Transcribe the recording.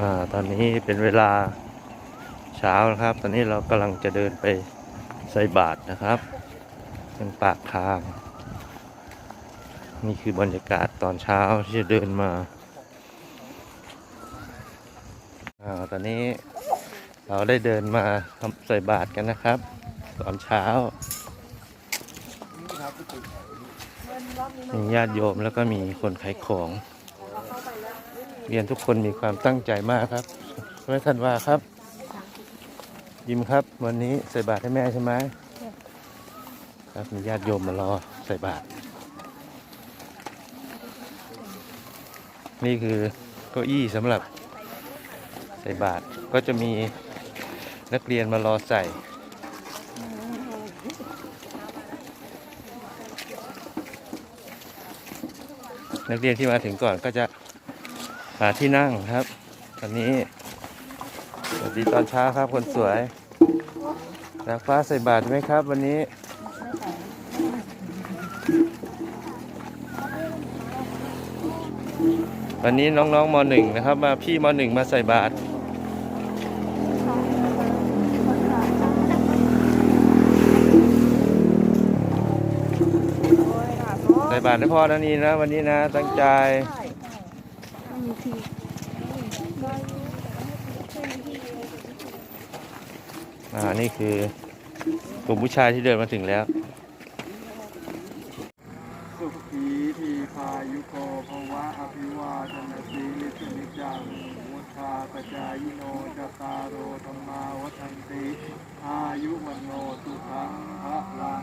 อ่าตอนนี้เป็นเวลาเช้านะครับ ตอนนี้เรากำลังจะเดินไปใส่บาตรนะครับเป็นปากทาง นี่คือบรรยากาศตอนเช้าที่จะเดินมาอ่าตอนนี้เราได้เดินมาทำใส่บาตรกันนะครับ ตอนเช้ามีญาติโยมแล้วก็มีคนขายของ เรียนทุกคนมีความตั้งใจมากครับไม่ทันว่าครับ ยิ้มครับ วันนี้ใส่บาตรให้แม่ใช่ไหมครับมีญาติโยมมารอใส่บาตรนี่คือเก้าอี้สำหรับใส่บาตรก็จะมีนักเรียนมารอใส่นักเรียนที่มาถึงก่อนก็จะ หาที่นั่งครับ ตอนนี้สวัสดีตอนเช้าครับคนสวยรักฟ้าใส่บาตรไหมครับ วันนี้ วันนี้น้องๆมหนึ่งนะครับ มาพี่มหนึ่งมาใส่บาตรใส่บาตรให้พ่อนะนี่นะ วันนี้นะตั้งใจ อ่า นี่คือกลุ่มผู้ชายที่เดินมาถึงแล้ว สุขีทีพายุโกภวะอภิวาทนาสีลิสนิจังมุทาปจายโนจตารโรธรรมาวัฒนติ อายุวันโนสุขังพระลัง